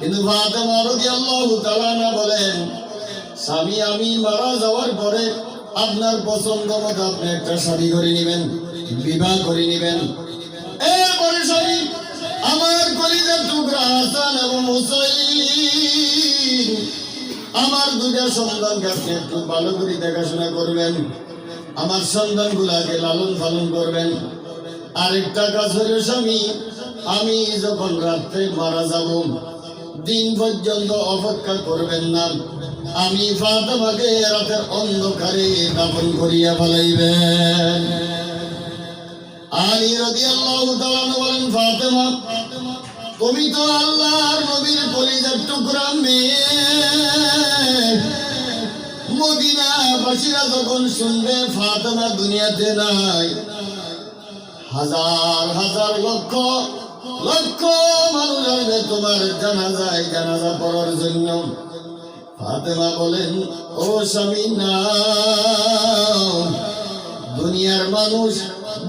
কিন্তু বলেন, স্বামী, আমি মারা যাওয়ার পরে আপনার পছন্দ মতো আপনি একটা শাদী করে নেবেন, বিবাহ করে নেবেন। এরপরে স্বামী আমার কলিজার টুকরা হাসান এবং আমার দুটা সন্তানকে আপনি একটু ভালো করে দেখাশোনা করবেন। আমার সন্তানগুলাকে লালন পালন করবেন। আরেকটা কাজ হলো স্বামী আমি যখন রাত্রে মারা যাব, দিন পর্যন্ত অপেক্ষা করবেন না। আমি ফাতেমাকে রাতের অন্ধকারে দাপন করিয়া ফেলাইবেন। আলী রাদিয়াল্লাহু তাআলা বলেন, ফাতেমা, তুমি তো আল্লাহর নবীর কলিজার টুকরা মেয়ে। মদিনা বাসীরা যখন শুনবে ফাতেমা দুনিয়াতে নাই, হাজার হাজার লক্ষ লক্ষ মানুষ আসবে তোমার জানাজায় জানাজা পড়ার জন্য। ফাতেমা বলেন, ও স্বামী না দুনিয়ার মানুষ,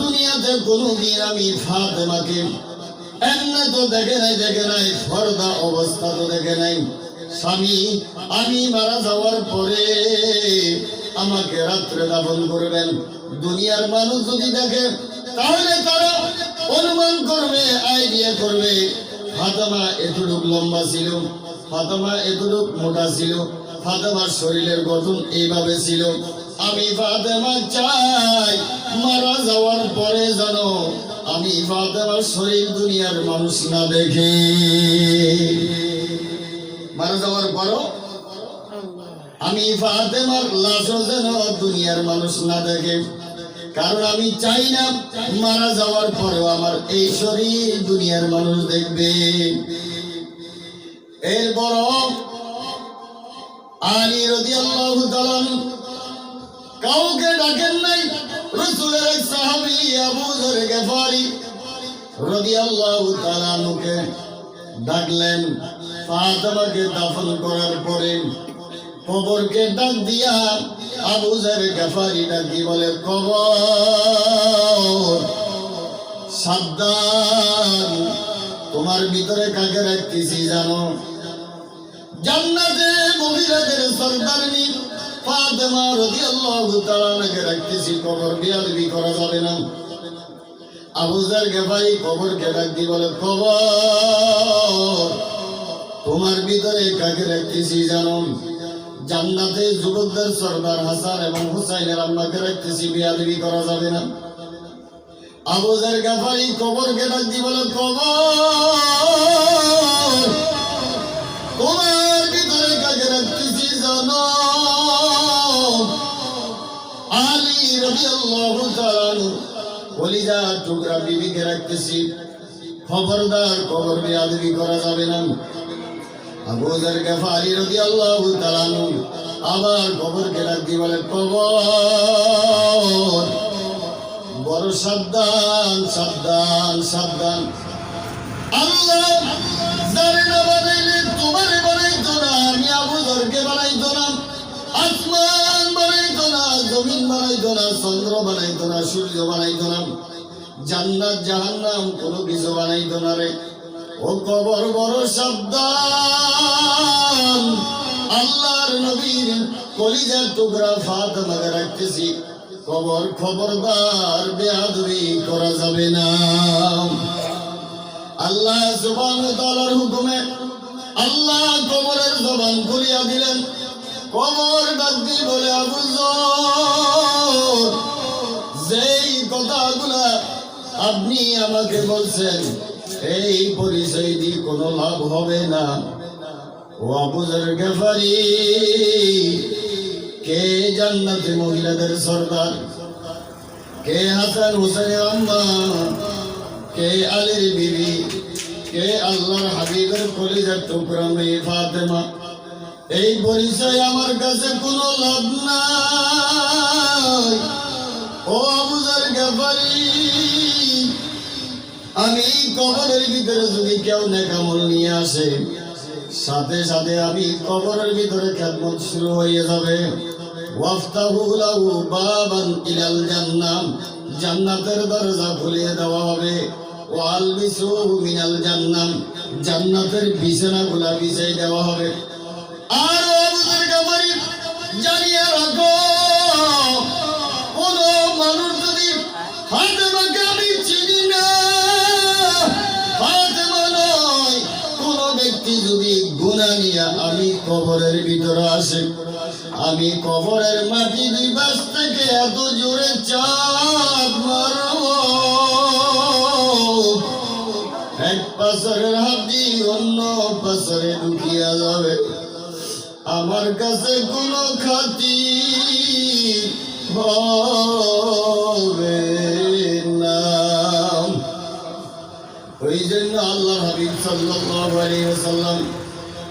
দুনিয়াতে কোনোদিন আমি ফাতেমাকে এমনি তো দেখে নাই দেখে নাই, ফর্দা অবস্থা তো দেখে নাই। স্বামী, আমি মারা যাওয়ার পরে আমাকে রাত্রে দাফন করবেন। দুনিয়ার মানুষ যদি দেখে, তাহলে তারা অনুমান করবে আইডিয়া করবে। ফাতেমা এতটুক লম্বা ছিল ফাতেমা এতটুক মোটা ছিল ফাতেমার শরীরের গঠন এইভাবে ছিল। আমি ফাতেমা চাই মারা যাওয়ার পরে জানো আমি ফাতেমার শরীর দুনিয়ার মানুষ না দেখে। মারা যাওয়ার পরও আমি ফাতেমার লাশও যেন দুনিয়ার মানুষ না দেখে। কারণ আমি চাই না মারা যাওয়ার পরেও আমার এই শরীর দুনিয়ার মানুষ দেখবে। এর এরপর আলী রাদিয়াল্লাহু তাআলা কাউকে ডাকেন নাই। রসুলের সাহাবী আবু যর গেফারি রাদিয়াল্লাহু তাআলা নুকে ডাকলেন, ফাতেমাকে দাফন করার পরে কবরকে ডাক দিয়া আবু যর গেফারি ডাকি বলে, কবর, সাবধান। তোমার ভিতরে কাকে রাখতেছি জানো? জান্নাতে মহিলাদের সরদারনি ফাতেমা রাদিয়াল্লাহু তাআলাকে রাখতেছি, কবর বিয়াদবি করা যাবে না। আবু জার গেফারি কবরকে ডাক দি বলে, কবর, তোমার ভিতরে কাকে রাখতেছি জানো? জান্নাতে যুবকদের সর্দার হাসান এবং হুসাইনের আম্মাকে রাখতেছি, বিয়াদবি করা যাবে না। আবু জার গেফারি কবরকে ডাক দি বলে, কবর! জানো? টুকরা বিবিকে রাখতেছি। খবরদার কবর বেয়াদবি করা যাবে না। আবু যার গফারি রাদিয়াল্লাহু তাআলা আবার কবরকে ডাক দিয়ে বলে, কবর। বড় সাবধান সাবধান সাবধান। আল্লাহ যারে না বানাইলে তোমারে বানাইতো না, আমি আবু ধরকে বানাইতো না, আসমান বানাইতো না, জমিন বানাইতো না, চন্দ্র বানাইতো না, সূর্য বানাইতো না। জান্নাত, জাহান্নাম কোনো কিছু বানাইতো না রে। ও কবর বড় সাবধান। আল্লাহর নবীর কলিজার টুকরা ফাতেমাকে রাখতেছি। কবর খবরদার, বেয়াদবি করা যাবে না। আল্লাহ সুবহান তাআলার হুকুমে আল্লাহ কবরের জবান খুলিয়া দিলেন। কবর ডাক দিয়ে বলে আবু যেই কথাগুলা আপনি আমাকে বলছেন এই পরিচয় দিয়ে কোনো লাভ হবে না। ও আবুজের গেফারি, কে জান্নাতে মহিলাদের সর্দার? কে হাসান হোসেনের আম্মা? কে আলীর বিবি? কে আল্লাহর হাবিবের কলিজার টুকরা মেয়ে ফাতেমা? এই পরিচয় আমার কাছে কোনো লাভ নাই। কবরের ভিতরে যদি কেউ নেকামল নিয়ে আসে, সাথে সাথে আমি কবরের ভিতরে খেদমত শুরু হয়ে যাবে। জান্নাতের দেওয়া হবে। জান্নাম, জান্নাতের বিছানাগুলা বিছাই দেওয়া হবে। আর জানিয়ে রাখো, কোন মানুষ যদি ফাতেমাকে কবরের ভিতরে আসে আমি কবরের মাটি দুই বাস থেকে এত জোরে চাপ মারবো। এক হাতি অন্য পাশরে ঢুকিয়া যাবে। আমার কাছে কোনো খাতি হবে না। ওই জন্য আল্লাহ হাবিব সাল্লাল্লাহু আলাইহি ওয়াসাল্লাম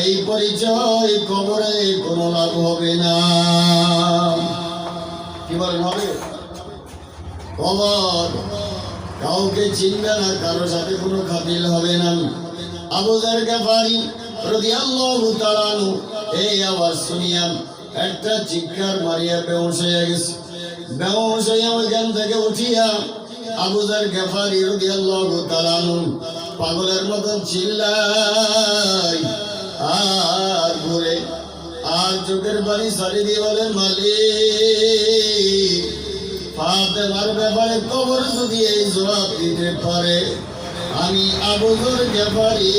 এই পরিচয় কবরে কোনো লাভ হবে না। কি বলেন, হবে? কবর কাউকে চিনবে না কারোর সাথে কোনো খাতিল হবে না। আবুদার গাফারি রাদিয়াল্লাহু তাআলা আনহু, এই আওয়াজ শুনিয়া একটা চিৎকার মারিয়া বেহুশ হয়ে গেছে। বেহুশ হইয়া ওইখান থেকে উঠিয়া আবুদার গাফারি রাদিয়াল্লাহু তাআলা আনহু পাগলের মতন চিল্লাই আর ঘুরে, আর চোখের বাড়ি সারি দিয়ে বলে, মালিক, ফাতেমার ব্যাপারে কবর যদি এই জবাব দিতে পারে, আমি আবুদর ব্যাপারে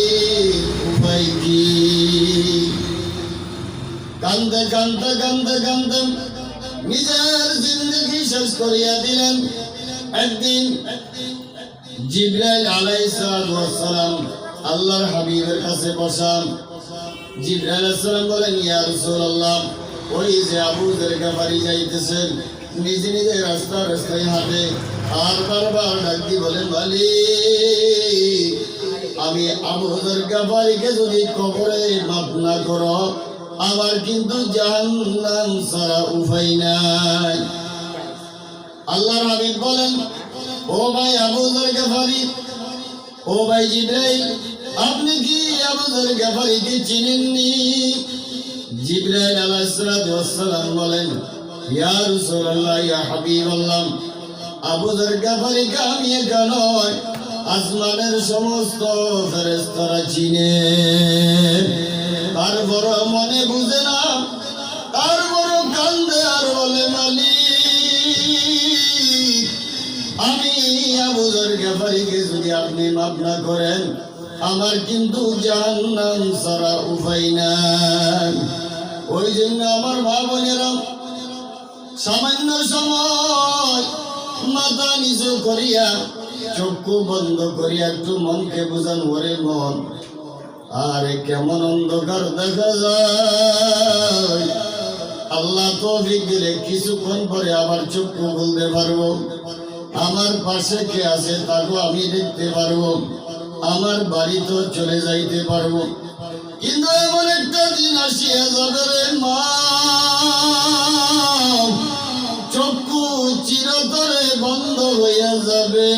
উপায় কি? কান্দে কান্দে কান্দে কান্দে, নিজের জিন্দগি শেষ করিয়া দিলেন। একদিন জিব্রাইল আলাইহিস সালাম আল্লাহর হাবিবের কাছে বসান জিব্রাইল আলাইহিস সালাম বলেন, ইয়া রাসূলুল্লাহ, ওই যে আবু জারকা বাড়ি যাইতেছেন, নিজে নিজে রাস্তা রাস্তায় হাঁটে, আর বারবার ডাকি বলে মালিক, আমি আবু জারকা বাড়িকে যদি কবরে মাপ না করো, আমার কিন্তু জাহান্নাম ছাড়া উপায় নাই। আল্লাহর হাবিব বলেন, ও ভাই আবু জার গাফারি ও ভাই জিব্রাইল আপনি কি আবু জার গাফারিকে চিনেননি? জিব্রাইল আলাইহিস সালাতু ওয়াস সালাম বলেন, ইয়া রাসূলুল্লাহ, ইয়া হাবিবাল্লাহ আবু জার গাফারিকে আমি একা নয় আসমানের সমস্ত ফেরেশতারা চিনে? তার বড় মনে বুঝে না, তার বড় কান্দে আর বলে, মালিক, আমি আবুদর গ্যাপারিকে যদি আপনি মাফ না করেন আমার কিন্তু জাহান্নাম উপায় নাই। ওই জন্য আমার বোনেরা, সামান্য সময় মাথা নিচু করিয়া চক্ষু বন্ধ করিয়া একটু মনকে বোঝান, ওরে মন, আরে কেমন অন্ধকার দেখা যায়। আল্লাহ তো দিলে কিছুক্ষণ পরে আবার চক্ষু খুলতে পারব। আমার পাশে কে আছে তাকেও আমি দেখতে পারব। আমার বাড়ি তো চলে যাইতে পারব। কিন্তু এমন একটা দিন আসিয়া যাবে মা। চক্ষু চিরতরে বন্ধ হইয়া যাবে।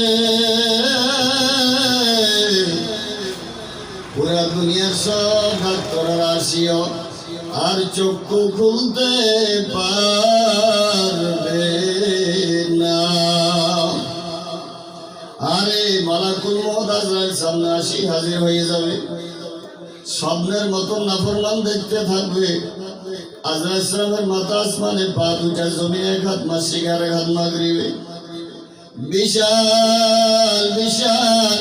পুরা দুনিয়ার সব ডাক্তার আসিও, আর চক্ষু খুলতে পারবে সামনে আসি, হাজির হয়ে যাবে। স্বপ্নের মতন নাফরমান দেখতে থাকবে। আজরা ইসলামের মাথা আসমানে পা দুটা জমি এক মাসিক আর এক হাত মাগরিবে বিশাল বিশাল,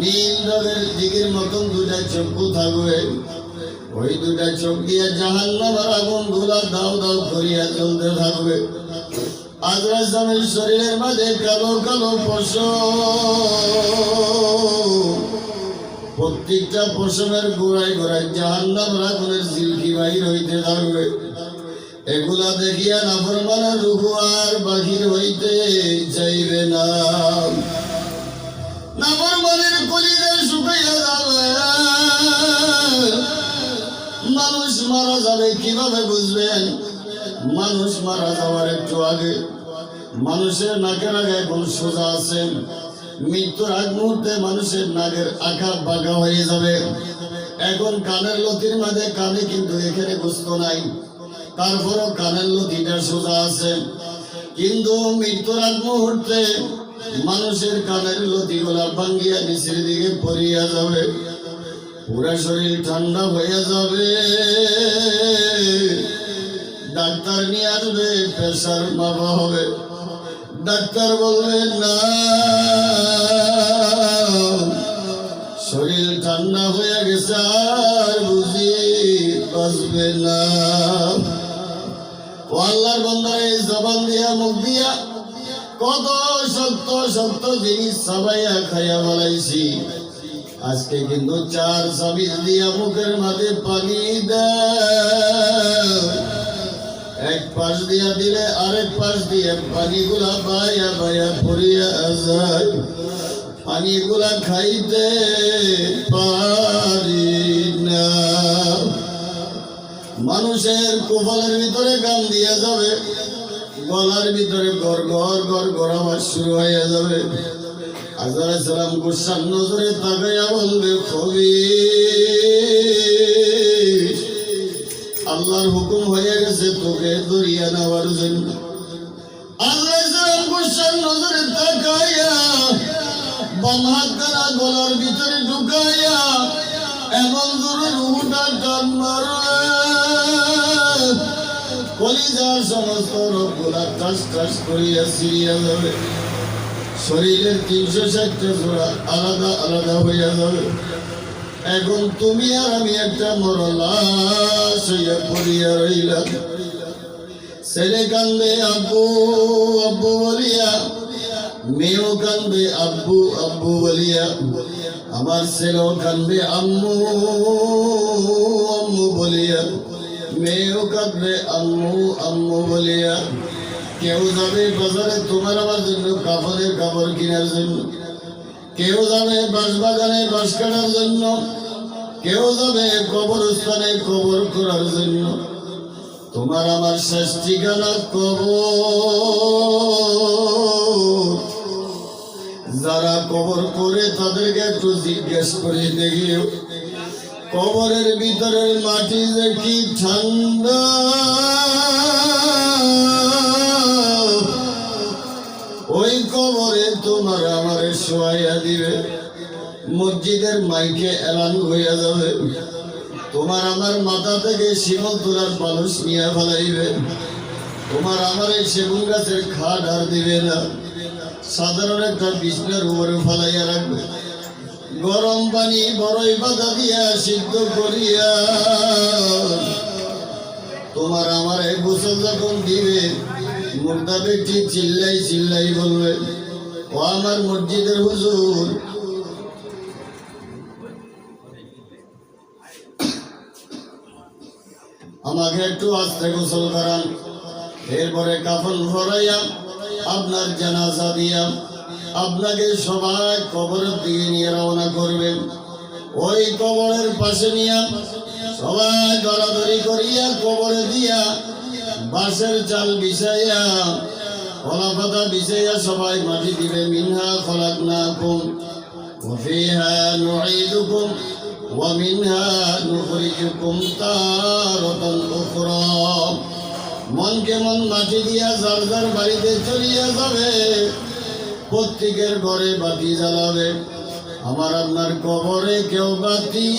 নীল রঙের দিকের মতন দুটা চক্ষু থাকবে। ওই দুটা চোখ দিয়ে জাহান্নামের আগুনগুলা দাও দাও করিয়া চলতে থাকবে। আজরা ইসলামের শরীরের মাঝে কালো কালো পশম প্রত্যেকটা পশমের গোড়ায় গোড়ায় জাহান্নাম রাগুনের সিল্কি বাহির হইতে থাকবে। এগুলা দেখিয়া নাফরমানের রুহু আর বাহির হইতে চাইবে না। মানুষ মারা যাবে কীভাবে বুঝবেন? মানুষ মারা যাওয়ার একটু আগে মানুষের নাকের আগে এখন সোজা আছে। মৃত্যুর আগ মুহূর্তে মানুষের নাকের আঁকা বাঁকা হয়ে যাবে। এখন কানের লতির মাঝে কানে কিন্তু এখানে বুঝতো নাই। তারপরও কানের লতিটা সোজা আছে। কিন্তু মৃত্যুর আগ মুহূর্তে মানুষের কানের লতি লতিগুলা ভাঙ্গিয়া নিচের দিকে পড়িয়া যাবে। পুরা শরীর ঠান্ডা হয়ে যাবে। ডাক্তার নিয়ে আসবে প্রেশার মাপা হবে। ডাক্তার বলবে না, শরীর ঠান্ডা হয়ে গেছে, আর বুঝি বাঁচবে না। ও আল্লাহর বন্ধারে জবান দিয়া, মুখ দিয়া কত সত্য সত্য জিনিস সবাইয়া খাইয়া বলাইছি আজকে কিন্তু চার সাবিজ দিয়া মুখের মাঝে পানি দেয়। এক পাশ দিয়া দিলে আরেক পাশ দিয়ে পানিগুলা বায়া বায়া পড়িয়া যায়। পানিগুলা খাইতে পারি না। মানুষের কপালের ভিতরে গান দিয়া যাবে, গলার ভিতরে গড় গড় গড় গড় আওয়াজ শুরু হয়ে যাবে। আজর সালাম গুসান নজরে তাকাইয়া বলবে কবি আল্লাহর হুকুম হয়ে গেছে, তোকে দরিয়া নেওয়ার জন্য। গলার এমন শরীরের তিনশো ষাটটা জোড়া আলাদা আলাদা হইয়া যাবে। এখন তুমি আর আমি একটা মরলাস হইয়া পড়িয়া রইলাম। ছেলে কান্দে আব্বু আব্বু বলিয়া, মেয়েও কান্দে আব্বু আব্বু বলিয়া, আমার ছেলেও কান্দে আম্মু আম্মু বলিয়া, মেয়েও কাঁদবে আম্মু আম্মু বলিয়া। কেউ যাবে বাজারে, তোমার আমার জন্য কাপড়ের কাপড় কেনার জন্য। কেউ যাবে বাঁশ বাগানে বাঁশ কাটার জন্য, কেউ যাবে কবরস্থানে কবর করার জন্য। তোমার আমার শেষ ঠিকানা কবর। যারা কবর করে তাদেরকে একটু জিজ্ঞেস করে দেখিও কবরের ভিতরের মাটি কি ঠান্ডা। আমারে শোয়াইয়া দিবে। মসজিদের মাইকে এলান হইয়া যাবে। তোমার আমার মাথা থেকে শিমল তোলার মানুষ নিয়ে ফেলাইবে। তোমার আমার এই সেগুন গাছের খাট আর দিবে না। সাধারণ একটা বিছনার উপরে ফেলাইয়া রাখবে। গরম পানি বড়ই বাধা দিয়া সিদ্ধ করিয়া তোমার আমার এই গোসল যখন দিবে, মুর্দা ব্যক্তি চিল্লাই চিল্লাই বলবে ও আমার মসজিদের হুজুর। আমাকে একটু আস্তে গোসল করান। এরপরে কাফল ভরাইয়া আপনার জানাজা দিয়া আপনাকে সবাই কবরের দিকে নিয়ে রওনা করবেন। ওই কবরের পাশে নিয়ে সবাই দরাদরি করিয়া কবরে দিয়া বাঁশের চাল বিছাইয়া কলা পাতা বিছাইয়া সবাই মাটি দিবে মিনহা খলাক না কুম وفيها نعيدكم ومنها نخرجكم تارة أخرى মন কেমন মাটি দিয়া যার যার বাড়িতে চলিয়া যাবে প্রত্যেকের ঘরে বাতি জ্বালাবে আমার আপনার কবরে কেউ বাতি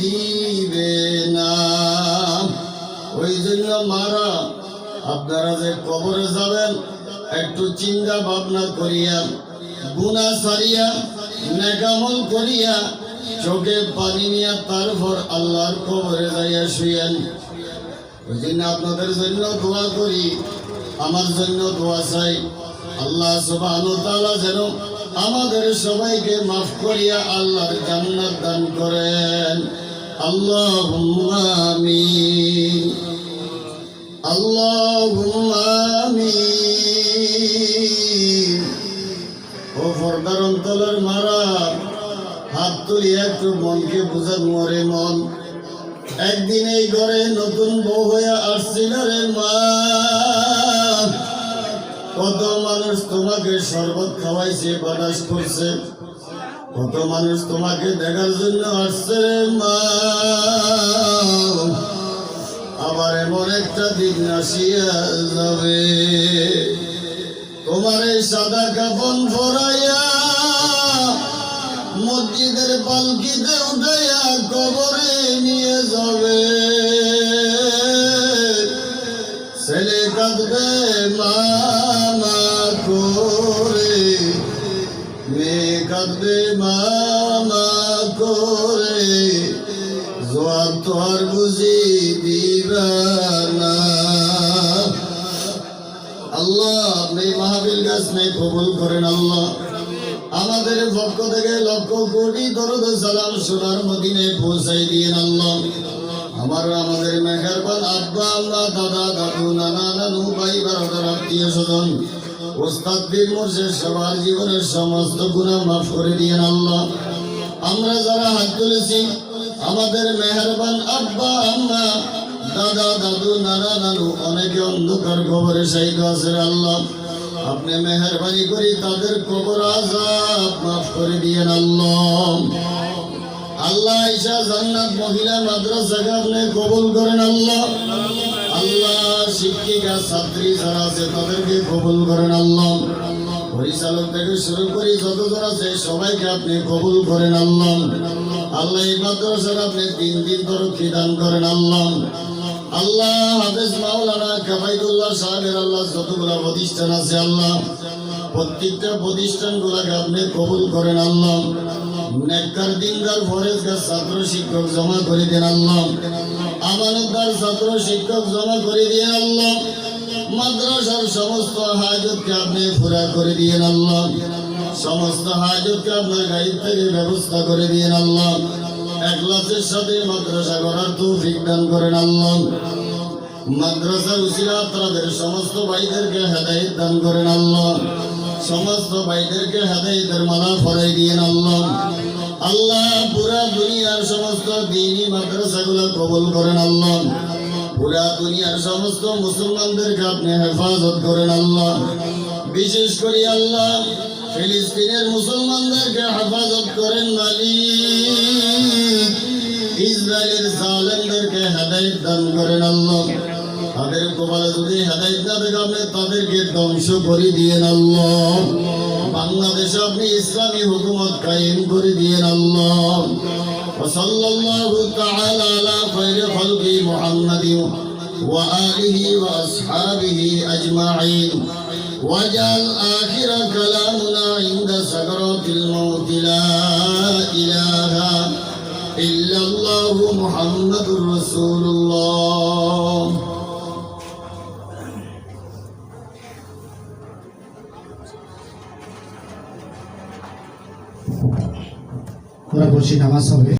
দিবে না ওই জন্য মারা আপনারা যে কবরে যাবেন একটু চিন্তা ভাবনা করিয়া, গুণা সারিয়া নেকামল করিয়া, চোখে পানি নিয়া তারপর আল্লাহর কবরে যাইয়া শুয়েন ওই জন্য আপনাদের জন্য দোয়া করি, আমার জন্য দোয়া চাই। আল্লাহ তাআলা যেন আমাদের সবাইকে মাফ করিয়া আল্লাহর জান্নাত দান করেন। আল্লাহ আমিন। আল্লাহুম্মা আমিন। ও ফর্দার অন্তলের মারা, হাত তুলি একটু মনকে বুঝান মরে মন। একদিন এই ঘরে নতুন বউ হয়ে আসছিল রে মা। কত মানুষ তোমাকে শরবত খাওয়াইছে, বাতাস করছে। কত মানুষ তোমাকে দেখার জন্য আসছে রে মা। আবার এমন একটা দিন আসিয়া যাবে। তোমার এই সাদা কাপন ফরাইয়া মসজিদের পালকিতে উঠাইয়া কবরে নিয়ে যাবে। ছেলে কাঁদবে, মা করে। মেয়ে কাঁদবে মামা করে। জোয়ার তো আর বুঝি নেই, কবুল করেন আল্লাহ। আমাদের পক্ষ থেকে লক্ষ কোটি দরদ সালাম সোনার মদিনে পৌঁছাই দিয়েন আল্লাহ। আমার আমাদের মেহেরবান আব্বা আম্মা দাদা, দাদু, নানা, নানু, ভাই বারোটার আত্মীয় স্বজন, ওস্তাদ, বীর, মোর্শেদ, সবার জীবনের সমস্ত গুণা মাফ করে দিয়েন আল্লাহ। আমরা যারা হাত তুলেছি, আমাদের মেহেরবান আব্বা, আম্মা, দাদা, দাদু, নানা, নানু, অনেকে অন্ধকার খবরে শাহিদ আছেন আল্লাহ। আপনি মেহরবানি করে তাদের কবর আজাব মাফ করে দিয়েন আল্লাহ। আল্লাহ ঈশা জান্নাত মহিলা মাদ্রাসাকে আপনি কবুল করেন আল্লাহ। আল্লাহ শিক্ষিকা, ছাত্রী যারা আছে তাদেরকে কবুল করেন আল্লাহ। পরিচালক থেকে শুরু করে যতজন আছে সবাইকে আপনি কবুল করেন আল্লাহ। আল্লাহ এই মাদ্রাসার আপনি তিন দিন তরক্কি দান করেন আল্লাহ। আল্লাহ হাফেজ মাওলানা কাবাইদুল্লাহ সাহেবের আল্লাহ যতগুলা প্রতিষ্ঠান আছে আল্লাহ, প্রত্যেকটা প্রতিষ্ঠান গুলাকে আপনি কবুল করেন আল্লাহ। নেককার দিনদার ফরেজগার ছাত্র শিক্ষক জমা করে দেন আল্লাহ। আমানতদার ছাত্র শিক্ষক জমা করে দিয়ে আল্লাহ। মাদ্রাসার সমস্ত হাজতকে আপনি পুরা করে দিয়েন আল্লাহ। সমস্ত হাজতকে আপনার গাড়ি ব্যবস্থা করে দিয়েন আল্লাহ। একলাসের সাথে মাদ্রাসা করার তৌফিক দান করেন আল্লাহ। মাদ্রাসার উসিলা আপনাদের সমস্ত ভাইদেরকে হেদায়েত দান করেন আল্লাহ। সমস্ত ভাইদেরকে হেদায়েতের মালা ফরাই দিয়েন আল্লাহ। আল্লাহ পুরা দুনিয়ার সমস্ত দিনই মাদ্রাসাগুলো কবুল করেন আল্লাহ। পুরা দুনিয়ার সমস্ত মুসলমানদেরকে আপনি হেফাজত করেন আল্লাহ। বিশেষ করে আল্লাহ ফিলিস্তিনের মুসলমানদেরকে হেফাজত করেন মালিক ইসরায়েলের জালেমদেরকে হেদায়েত দান করেন আল্লাহ তাদের কপালে যদি হেদায়েত না থাকে আপনি তাদেরকে ধ্বংস করে দিয়েন আল্লাহ বাংলাদেশে আপনি ইসলামী হুকুমত কায়েম করে দিয়েন আল্লাহ وصلى الله تعالى على خير خلق محمد وآله وأصحابه أجمعين واجعل آخر كلامنا عند سكرات الموت لا إله إلا الله محمد رسول الله ওরা বলছি নামাজ হবে